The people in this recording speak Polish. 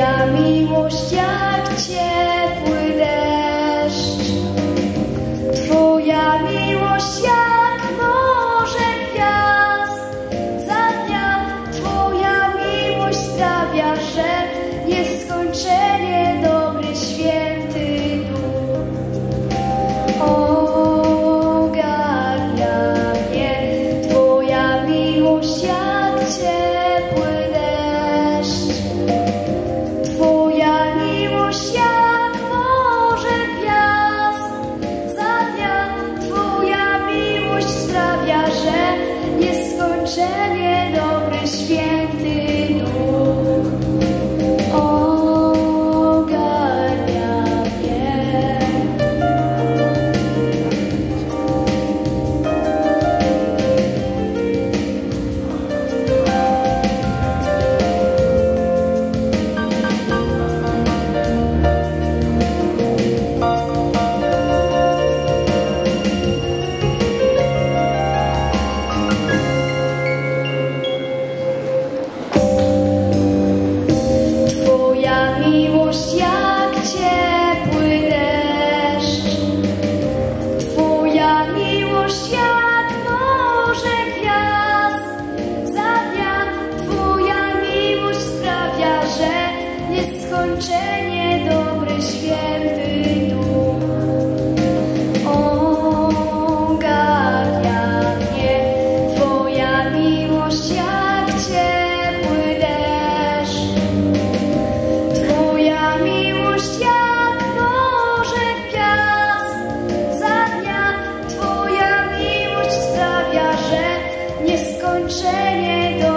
Uderza miłość jak ciepły deszcz. Twoja miłość jak skończenie dobry święty. Nieskończenie dobry, święty duch. Ogarnia mnie Twoja miłość jak ciepły deszcz. Twoja miłość jak morze gwiazd. Za dnia Twoja miłość sprawia, że nieskończenie dobry,